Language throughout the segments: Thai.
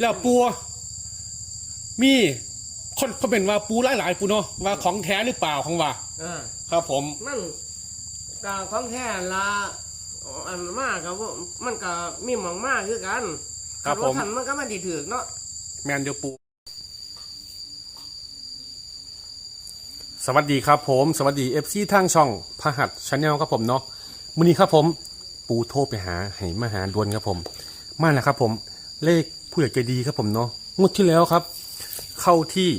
แล้วปูมีคนเขาเป็นว่าปูหลายๆปูเนาะว่าของแท้หรือเปล่าของว่าเออ ครับผม มันกาของแท้ละอันมากกับมันก็มีหมองมากคือกันครับผม ทันมันก็มันดีถือเนาะแมนเดียวปู สวัสดีครับผม สวัสดีเอฟซีทางช่องพหัสชาแนลครับผมเนาะมื้อนี้ครับผม ปูโทรไปหาให้มาหาดวนครับผม มาแล้วครับผม เลข ผู้ใหญ่ใจดีครับผมเนาะงวดที่แล้วครับ เข้าที่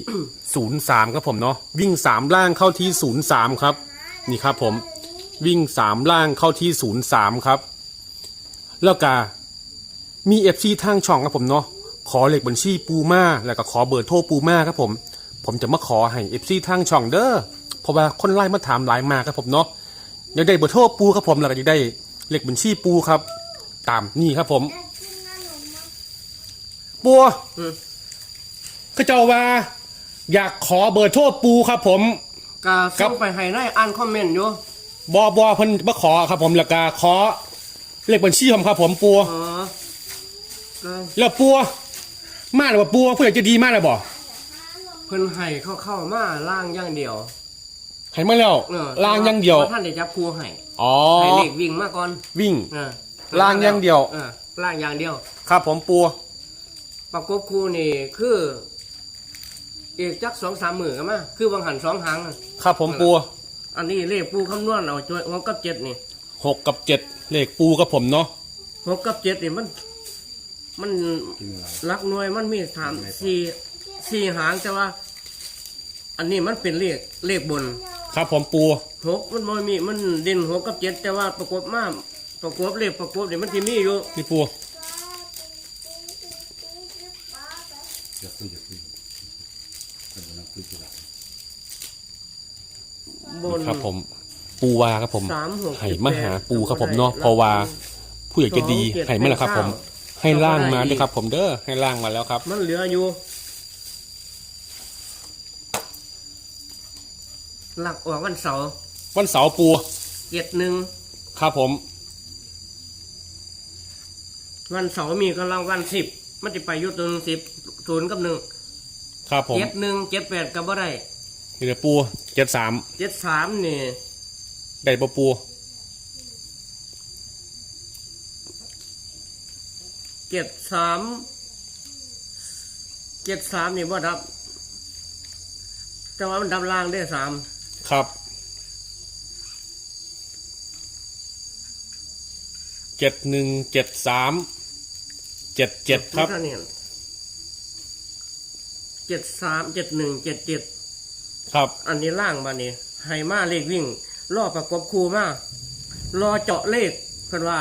ศูนย์สามครับผมเนาะวิ่งสามล่างเข้าที่ศูนย์สามครับ นี่ครับผม วิ่งสามล่างเข้าที่ศูนย์สามครับ แล้วก็มีเอฟซีทางช่องครับผมเนาะขอเหลขบัญชีปูมาแล้วก็ขอเบอร์โทรปูมาครับผม ผมจะมาขอให้เอฟซีทางช่องเด้อเพราะว่าคนไล่มาถามหลายมากครับผมเนาะอยากได้เบอร์โทรปูครับผมแล้วก็อยากได้เหลขบัญชีปูครับ ตามนี่ครับผม ปูอืมก็เจ้าว่า อยากขอเบอร์โทรปูครับ ผม กาครัส่บงไปให้ในอ่านคอมเมนต์อยู่บอบอเพิ่นมาขอครับ ผมแล้วก็ขอเลขบัญชีผมครับ ผมปูอ๋อก็แล้วปูมาหรือว่าปูผู้ใหญ่ใจะดีมากเลยบ่เพิ่นให้เข้าเข้ามาล่างอย่างเดียวให้มาแล้วเออลางอย่างเดียวท่านได้จับครูให้อ๋อ ให้เลขวิ่งมาก่อนวิ่ง เออล่างอย่างเดียว ออล่างอย่างเดียว ครับผมปู ประกบคู่นี่คืออีกจักสองสามหมื่นกันมาคือบางหันสองหางอะครับผมปูอันนี้เลขปูคำนวณเอาจอยหกกับเจ็ดนี่หกกับเจ็ดเลขปูกับผมเนาะหกกับเจ็ดนี่มัน มันรักหน่วยมันมีสามสี่สี่หางแต่ว่า อันนี้มันเป็นเลขเลขบนครับผมปูหกมันบ่มีมันเด่นหกกับเจ็ดแต่ว่าประกบมาประกบเลขประกบนี่มันที่มีอยู่นี่ปู อย่าคุยอย่าคุยเป็นกำลังคุยทีหลัง บน ครับผมปูวาครับผมสามหกให้มาหาปูครับผมเนาะเพราะว่าผู้ใหญ่ใจะดีให้มาแล้วครับ ผมให้ล่างมาด้วยครับ ผมเด้อให้ล่างมาแล้วครับ มันเหลืออยู่ หลักออกวันเสาร์วันเสาร์ปูเจ็ดหนึ่งครับผม วันเสาร์มีกำลังวันสิบมันจะไปอยุตัวหนึ่งสิบศูนย์กับหนึ่งครับผมเจ็ดหนึ่งเจ็ดแปดกับบ่ได้ นี่เดี๋ยวปูเจ็ดสามเจ็ดสามนี่ได้ปะปูเจ็ดสามเจ็ดสามนี่บ่ดับ แต่ว่ามันดับล่างได้สามครับเจ็ดหนึ่งเจ็ดสามเจ็ดเจ็ดครับเท่านี้เจ็ดสามเจ็ดหนึ่งเจ็ดเจ็ด ครับอันนี้ล่างมานี่ให้มาเลขวิ่งล่อประกบคูมารอเจาะเลขเพิ่นว่า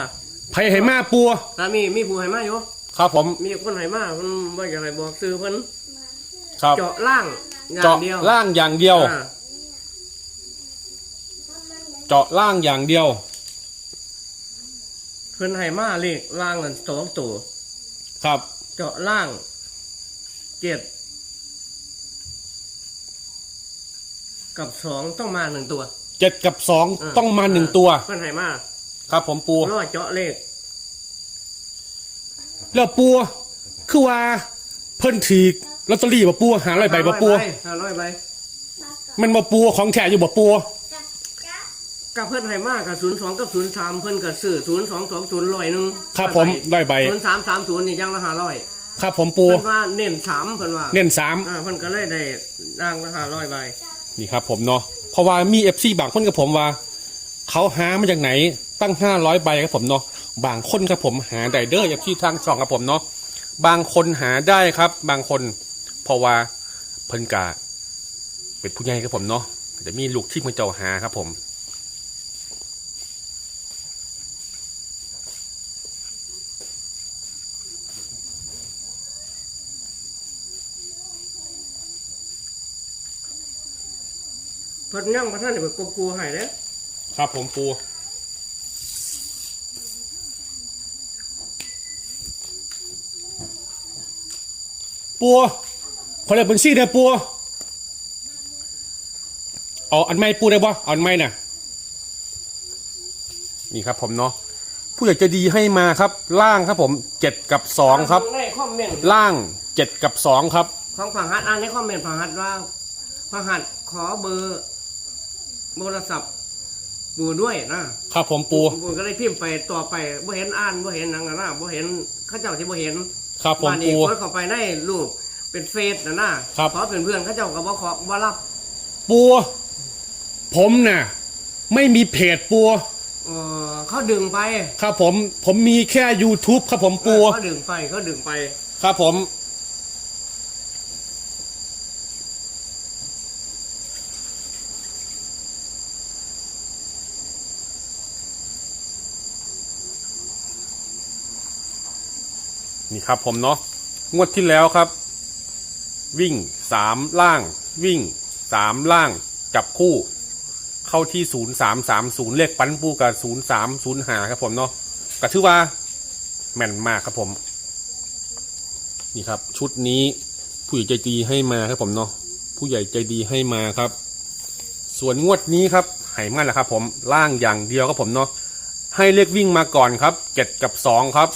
ไผ่ไหมาปูถ้ามีมีผู้ให้มาอยู่ครับผมมีคนให้มาเพิ่นว่าอย่างไรบอกซื้อเพิ่นครับเจาะล่างอย่าเจาะงเดียวล่างอย่างเดียว อ่าเจาะล่างอย่างเดียว เพิ่นให้มาเลขล่างนั่นสองตัว ครับ เจาะล่างเจ็ด กับสองต้องมาหนึ่งตัว เจ็ดกับสองเต้องมาหนึ่งตัว เพิ่นให้มาครับผมปู ล่อเจาะเลขแล้วปูคือว่าเพิ่นถีกลอตเตอรี่บ่ปูหาร้อยใบบ่ปูห้าร้อยใบมันบ่ปูของแท้อยู่บ่ปูกับเพิ่นให้มากับศูนย์สองกับศูนย์สามเพิ่นกับซื้อศูนย์สองสองศูนย์ร้อยหนึ่งครับผมร้อยใบศูนย์สามสามศูนย์นี่ยังละห้าร้อยครับผมปูเพิ่นว่าเน้นสามเพิ่นว่าเน้นสามอ่าเพิ่นก็เลยได้ร่างละห้าร้อยใบ นี่ครับผมเนาะเพราะว่ามีเอฟซีบางคนกับผมว่า เขาหามาจากไหนตั้งห้าร้อยใบครับผมเนาะบางคนครับผมหาได้เด้อเอฟซีทางช่องครับผมเนาะบางคนหาได้ครับ บางคนเพราะว่าเพิ่นกาเป็นผู้ใหญ่ครับผมเนาะจะมีลูกที่มันเจ้าหาครับผม พิ่นยังพระท่านได้ไปกบกูให้เด้อครับผมปูปูขอเลขบัญชีเด้อปูเอาอันไม่ปูได้บ่เอาอันไม่น่ะนี่ครับผมเนาะผู้ใหญ่ใจะดีให้มาครับ ล่างครับผมเจ็ดกับสองครับ ในคอมเมนต์ล่างเจ็ดกับสองครับ ของผังหัดอ่านในคอมเมนต์ผังหัดว่าผังหัดขอเบอร์ โทรศัพท์ปูด้วยนะครับผมปูปูก็เลยพิมพ์ไปต่อไปบ่เห็นอ่านบ่เห็นหนังนะบ่เห็นเข้าเจ้าที่บ่เห็นครับผมบ้านนี้ปูกดเข้าไปในรูปเป็นเฟซนะนะครับขอเป็นเพื่อนเข้าเจ้าก็บ่ขอบ่รับ ปูผมน่ะ ไม่มีเพจปูเออเขาดึงไป ครับผม ผมมีแค่ YouTube ครับผมปูเขาดึงไปเขาดึงไป ครับผม ครับผมเนาะงวดที่แล้วครับ วิ่งสามล่าง วิ่งสามล่างจับคู่ เข้าที่ศูนย์สามสามศูนย์เลขปั้นปูกับศูนย์สามศูนย์หาครับผมเนาะก็ถือว่าแม่นมากครับผม นี่ครับ ชุดนี้ผู้ใหญ่ใจดีให้มาครับผมเนาะผู้ใหญ่ใจดีให้มาครับ ส่วนงวดนี้ครับไหมันแหละครับ ผมล่างอย่างเดียวครับผมเนาะให้เลขวิ่งมาก่อนครับเจ็ดกับสองครับ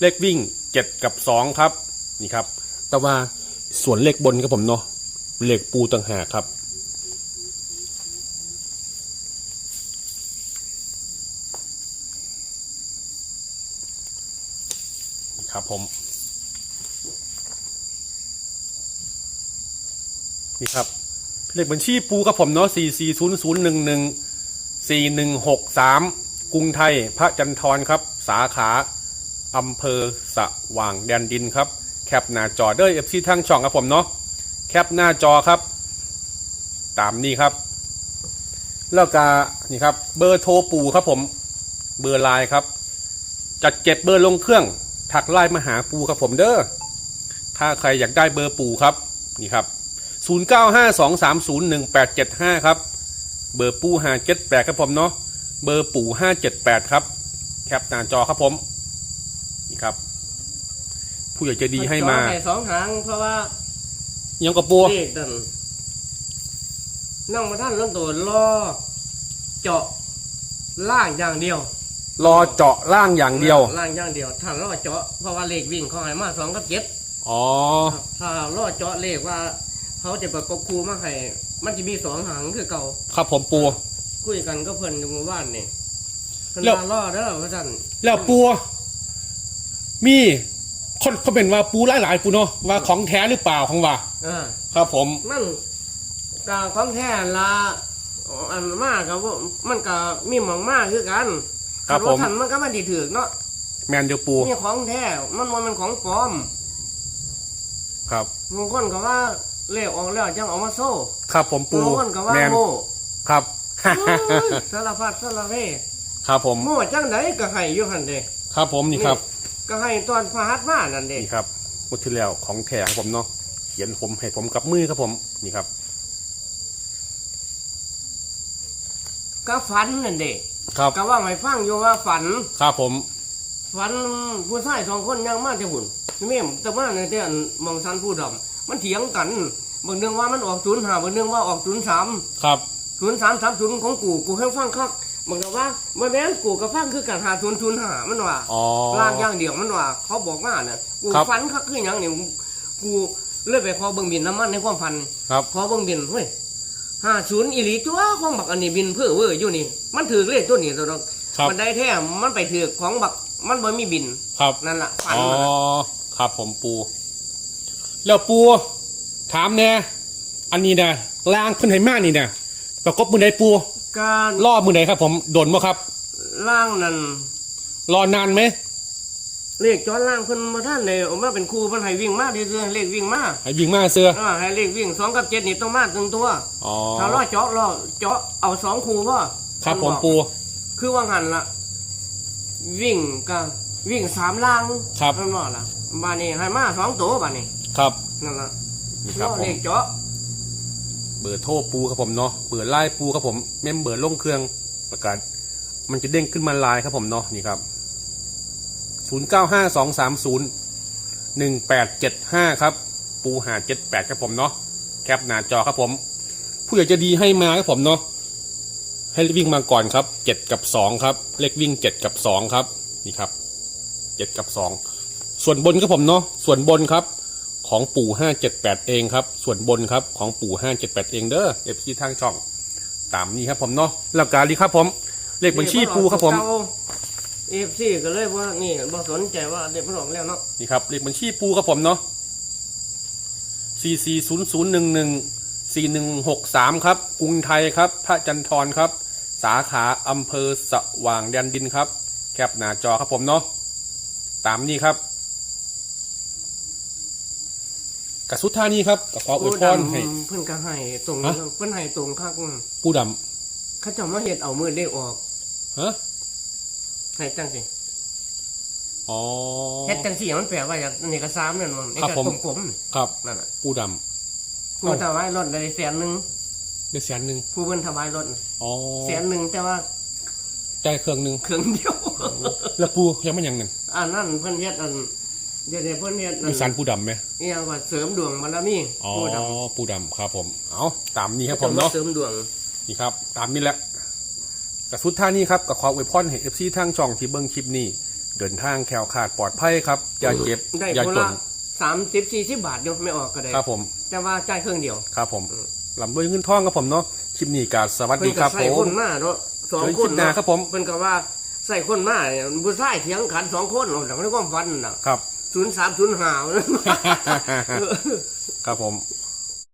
เลขวิ่ง เจ็ดกับสองครับนี่ครับ แต่ว่าส่วนเลขบนครับผมเนาะเลขปูต่างหากครับนี่ครับผมนี่ครับเลขบัญชีปูกับผมเนาะ4 4 0 0 1 1 4 1 6 3กรุงไทย พระจันทรครับ สาขา อำเภอสว่างแดนดินครับ แคปหน้าจอเด้อเอฟซีทั้งช่องครับผมเนาะแคปหน้าจอครับ ตามนี้ครับ แล้วก็นี่ครับ เบอร์โทรปูครับผม เบอร์ไลน์ครับ จัดเก็บเบอร์ลงเครื่อง ถักไลน์มาหาปูครับผมเด้อถ้าใครอยากได้เบอร์ปูครับนี่ครับ 0952301875 ครับ เบอร์ปู578 ครับผมเนาะเบอร์ปู่578 ครับ แคปหน้าจอครับผม ผู้ใหญ่ใจะดีให้มาจอให้สองหางเพราะว่ายังกับปูเลขนั่นนั่งมาท่านล้นตัวล่อเจาะล่างอย่างเดียว รอเจาะล่างอย่างเดียว ล่างอย่างเดียวถ้าล่อเจาะเพราะว่าเลขวิ่งเขาให้มาสองกับเจ็ดอ๋อถ้าล่อเจาะเลขว่า เขาจะประกบคูมาให้มันจะมีสองหางคือเก่า ครับผมปูคุยกันก็เพิ่นอยู่หมู่บ้านนี่เพิ่นแล้วมาล่อเด้อพระท่านแล้วปูมี คนเขาเป็นว่าปูหลายๆปูเนาะว่าของแท้หรือเปล่าของว่าอ่าครับผม มันกาของแท้ละอันมากกับมันก็มีหมองมากคือกันครับผมคันว่าท่านมันก็มันดีถือเนาะแมนเดียวปูมีของแท้มันมันมันของปลอมครับ บางคนก็ว่าเลขออกแล้วจังเอามาโซ่ครับผมปูบางคนก็ว่าแมนโม่ครับ โอ้ยสารพัดสารเพครับผม โม่จังไดก็ให้อยู่หั่นเด้ ครับผมนี่ครับ ก็ให้ตอนพระหัตถ์มานั่นเด้นี่ครับงวดที่แล้วของแท้ครับผมเนาะเขียนผมให้ผมกับมือครับผมนี่ครับ ก็ฝันนั่นเด้ครับก็ว่าให้ฟังอยู่ว่าฝัน ครับผม ฝันผู้ชายสองคนยังมาแต่หุ่นนี่แม่มแต่ว่าในแต่อันมองสันผู้ดำมันเถียงกันบางเรื่องว่ามันออกศูนย์ห้าบางเรื่องว่าออกศูนย์สามครับศูนย์สามสามศูนย์ของกูกูให้ฟังคัก บางก็ว่าเมื่อแม่นกูกับฟังคือกันหาศูนย์ศูนย์ห้ามันว่าอ๋อ ล่างอย่างเดียวมันว่า เขาบอกว่าน่ะกูครับฝันคักคือหยังนี่กูเลยไปขอเบิ่งบินน้ำมันในความฝัน ครับ ขอเบิ่งบินเฮ้ยห้าศูนย์อีหลีตัวของบักอันนี้บินเพื่อเว้ยอยู่นี่ มันถือเลขตัวนี้ตัวดอกครับ มันได้แท้มันไปถือของบักมันบ่มีบินครับ นั่นล่ะฝันอ๋อ มันน่ะครับผมปู แล้วปู ถามแน่อันนี้นะล่างเพิ่นให้มานี่นะประกบมือใดปู การรอบมือใดครับ ผมโดนบ่ครับ ล่างนั่นรอนานไหมเลขจอดล่างเพิ่นมาท่านเลยออกมาเป็นครูเพิ่นให้วิ่งมาเรื่อยๆเลขวิ่งมาให้ยิงมาเสื้ออ่าให้เลขวิ่งสองกับเจ็ดนี่ต้องมาตึงตัวอ๋อถ้าล่อเจาะล่อเจาะเอาสองครูพ่อครับผมอกปู คือว่าหันละวิ่งกับวิ่งสามล่างครับนั่นว่าล่ะบานนี้ให้มาสองตัวบานนี้ครับนั่นล่ะนี่ครับล่อผเลมขเจาะเบอร์โทรปูครับผมเนาะเบอร์ไลน์ปูครับผมเมมเบอร์ลงเครื่องประกาศมันจะเด้งขึ้นมาไลน์ครับผมเนาะนี่ครับศูนย์เก้าห้าสองสามศูนย์หนึ่งแปดเจ็ดห้าครับ ปูหาเจ็ดแปดครับผมเนาะแคปหน้าจอครับผม ผู้ใหญ่จะดีให้มาครับผมเนาะให้วิ่งมาก่อนครับเจ็ดกับสองครับ เลขวิ่งเจ็ดกับสองครับ นี่ครับเจ็ดกับสองส่วนบนครับผมเนาะส่วนบนครับ ของปู่ห้าเจ็ดแปดเองครับ ส่วนบนครับของปู่ห้าเจ็ดแปดเองเด้อเอฟซีทางช่อง ตามนี้ครับผมเนาะแล้วการดีครับผมเลขบัญชีปูครับผมเอฟซีก็เลยว่านี่บ่สนใจว่าเด็กมันออกแล้วเนาะนี่ครับเลขบัญชีปูครับผมเนาะสี่สี่ศูนย์ศูนย์หนึ่งหนึ่งสี่หนึ่งหกสามครับกรุงไทยครับ พระจันทรครับ สาขาอำเภอสว่างแดนดินครับ แคปหน้าจอครับผมเนาะตามนี้ครับ กับสุดท่านี้ครับกับขออวยพรให้ เพิ่นก็ให้ตรงฮะ เพิ่นให้ตรงคักปูดเขาเจะมาเฮ็ดเอามือเลขออกำฮะให้จังสิอ๋อ เฮ็ดจังสิมันแปลว่าอย่างนี่ก็3นั่นมันนี่ครับก็ผม กลมครับๆนั่นน่ะปูดผู้ถวายรถได้แสนหนึงำได้แสนหนึ่งผู้เพิ่นถวายรถอ๋อแสนหนึงแต่ว่าได้เครื่องหนึ่งเครื่องเดียว แล้วปูยังไม่ยังหนึ่งอันนั้นเพิ่นเฮ็ดอัน เดี๋ยวนี้เพิ่นเฮ็ดอัมีสารปูดำไหมอีหยังว่าเสริมดวงบารมีอ๋อผู้ดำปูดำครับ ผม เอาตามนี้ครับผมเนาะ เสริมดวง นี่ครับ ตามนี้แหละกับสุดท่านี้ครับกับขออวยพรให้เอฟซีทางช่องที่เบิ้งคลิปนี้ เดินทางแคล้วขาดปลอดภัยครับ อย่าเจ็บ ได้อย่าคนจละน สามสิบสี่สิบบาทเดียวไม่ออกก็ได้ครับผม แต่ว่าจ่ายเครื่องเดียวครับผมลำด้วยเงินทองครับผมเนาะ คลิปนี้กาสวัสเพิ่ดีนคก็รับใส่ผคม นมาเนาะสองเจอคคลินปหน้าเนาะครับผม เพิ่นก็ว่าใส่คนมาเนี่ยผู้ชายเถียงขันสองคนแต่ไม่ได้ความฟันน่ะ ครับ ศูนย์สามศูนย์หาวนะครับผม